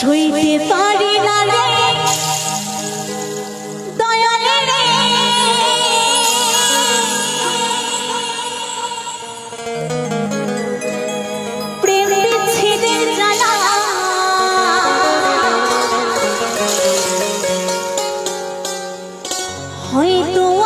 সইতে পারি না রে। দয়াল রে। প্রেম ছেদে জানা হয়তো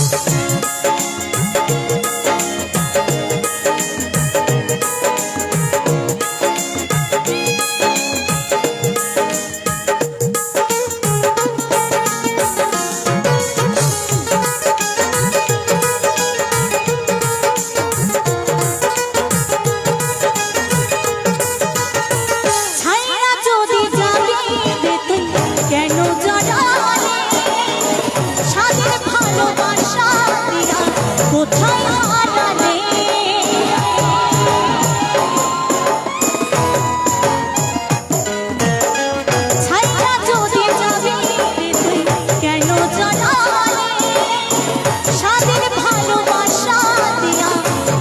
gosta. Uhum.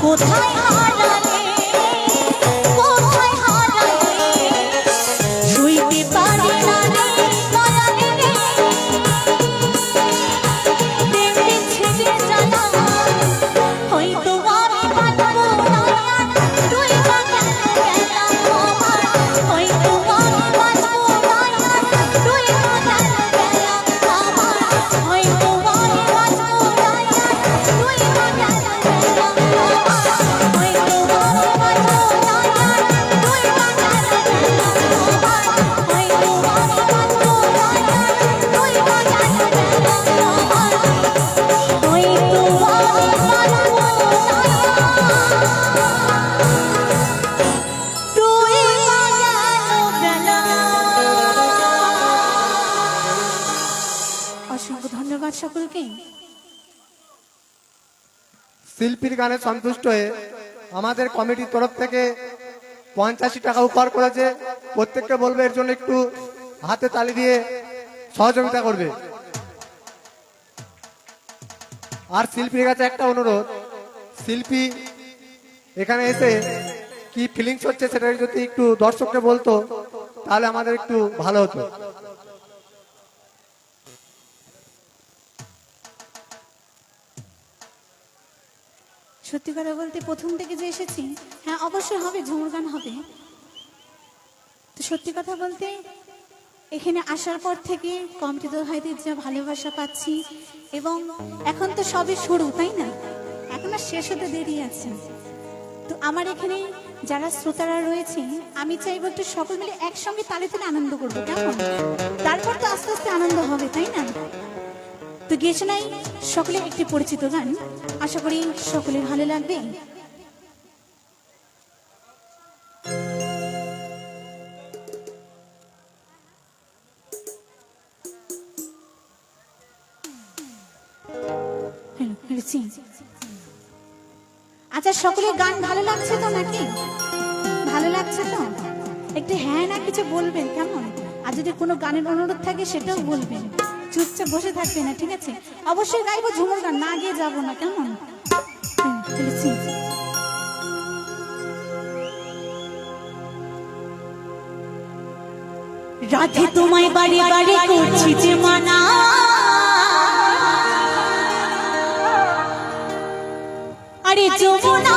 কোথায় শিল্পীর গানে সন্তুষ্ট হয়ে আমাদের কমিটির তরফ থেকে পঞ্চাশি টাকা উপহার করেছে। প্রত্যেককে বলবে এর জন্য একটু হাতে তালি দিয়ে সহযোগিতা করবে। আর শিল্পীর কাছে একটা অনুরোধ, শিল্পী এখানে এসে কি ফিলিংস হচ্ছে সেটা যদি একটু দর্শককে বলতো, তাহলে আমাদের একটু ভালো হতো। সত্যি কথা বলতে প্রথম থেকে যে এসেছি হ্যাঁ অবশ্যই হবে, ঝুমুর গান হবে। তো সত্যি কথা বলতে, এখানে আসার পর থেকে কম্পিউটার ভাইদের যা ভালোবাসা পাচ্ছি, এবং এখন তো সবই শুরু, তাই না? এখন আর শেষ হতে দেরি আছে। তো আমার এখানে যারা শ্রোতারা রয়েছে, আমি চাইব একটু সকল মিলে একসঙ্গে তালে তালে আনন্দ করব, কেমন? তারপর তো আস্তে আস্তে আনন্দ হবে, তাই না? তো গেছে নাই? সকলে একটি পরিচিত গান। আশা করি সকলে ভালো লাগবে. আচ্ছা সকলের গান ভালো লাগছে তো নাকি? ভালো লাগছে তো? একটু হ্যাঁ না কিছু বলবেন, কেমন? আর যদি কোনো গানের অনুরোধ থাকে, সেটাও বলবেন। চুপচাপ বসে থাকবে না, ঠিক আছে? অবশ্যই গাইবো ঝুমুর গান, না গিয়ে যাব না, কেমন? রাধে তোমায় বাড়ি বাড়ি করছি যে মানা। আরে যমুনা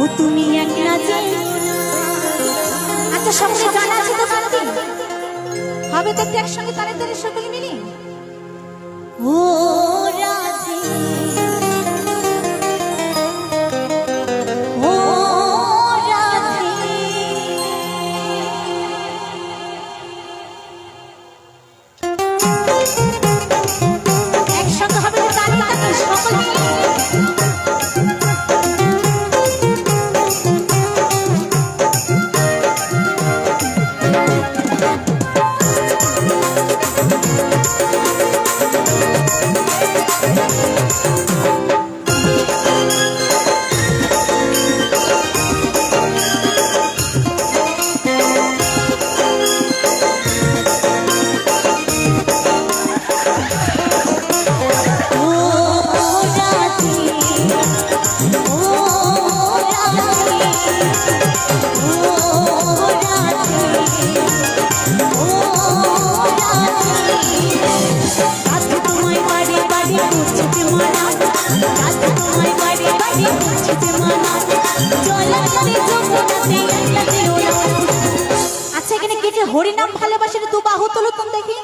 ও তুমি একলা যে আচ্ছা সকলে তো হবে তো একসঙ্গে তালে সকলে মিলি। ও হরিনাম ভালোবাসে দু বাহু তোলো তুমি দেখি।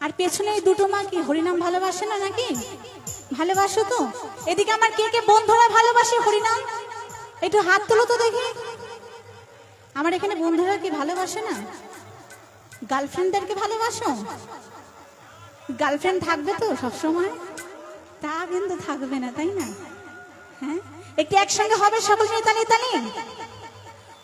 আর পেছনে দুটো মা কি? হরিনাম ভালোবাসে না নাকি? ভালোবাসো তো। এদিকে আমার কে কে বন্ধুরা ভালোবাসে হরিনাম? একটু হাত তুলো তো দেখি। আমার এখানে বন্ধুরা কি ভালোবাসে না? গার্লফ্রেন্ডদেরকে ভালোবাসো? গার্লফ্রেন্ড থাকবে তো সবসময়? তা কিন্তু থাকবে না, তাই না? হ্যাঁ? একটু একসঙ্গে হবে সকল তালি তালি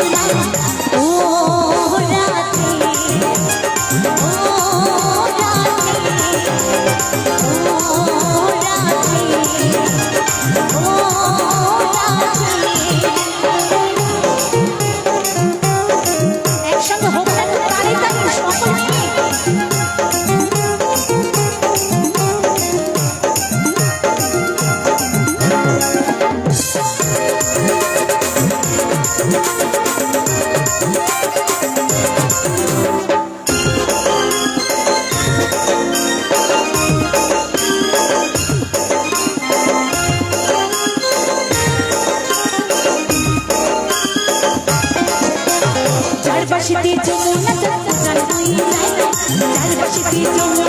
ভালো জীবন পাশেতে যমুনা চল চল